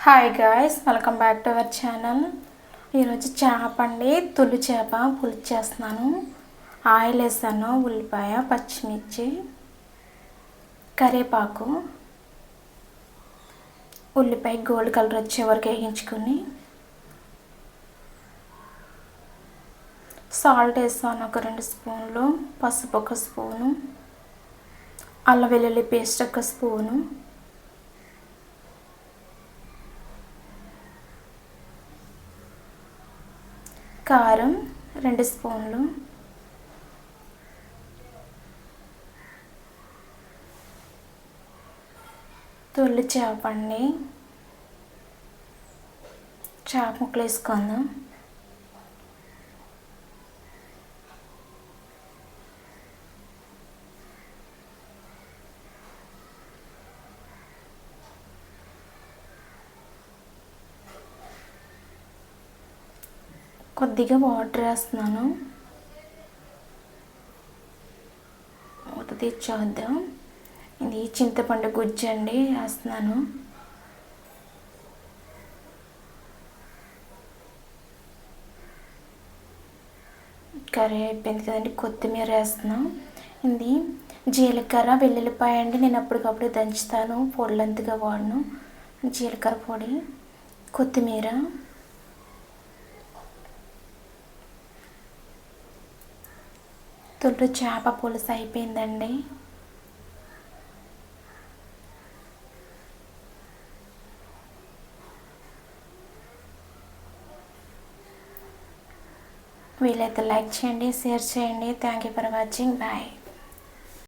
Hi guys welcome back to our channel ఈరోజు చేప అండి తులు చేప పులుసు చేస్తున్నాను ఆయిల్ వేసాను ఉల్లిపాయ పచ్చిమిర్చి కరివేపాకు ఉల్లిపాయ గోల్డ్ కలర్ వచ్చే వరకు వేయించుకొని సాల్ట్ వేసాను ఒక రెండు స్పూన్లు పసుపు ఒక స్పూను అల్లం వెల్లుల్లి పేస్ట్ ఒక స్పూను కారం రెండు స్పూన్లు. తొలి చేపండి చేప ముక్కలు వేసుకుందాం కొద్దిగా వాటర్ వేస్తున్నాను. మూత తెచ్చేద్దాం ఇది చింతపండు గుజ్జు అండి వేస్తున్నాను. కర్రీ అయిపోయింది కదండి కొత్తిమీర వేస్తున్నాం. ఇది జీలకర్ర వెల్లుల్లిపాయ అండి నేను అప్పటికప్పుడు దంచుతాను పొడులంతగా వాడను. జీలకర్ర పొడి కొత్తిమీర. తొట్టు చేప పులుసు అయిపోయిందండి. వీలైతే లైక్ చేయండి షేర్ చేయండి. Thank you for watching bye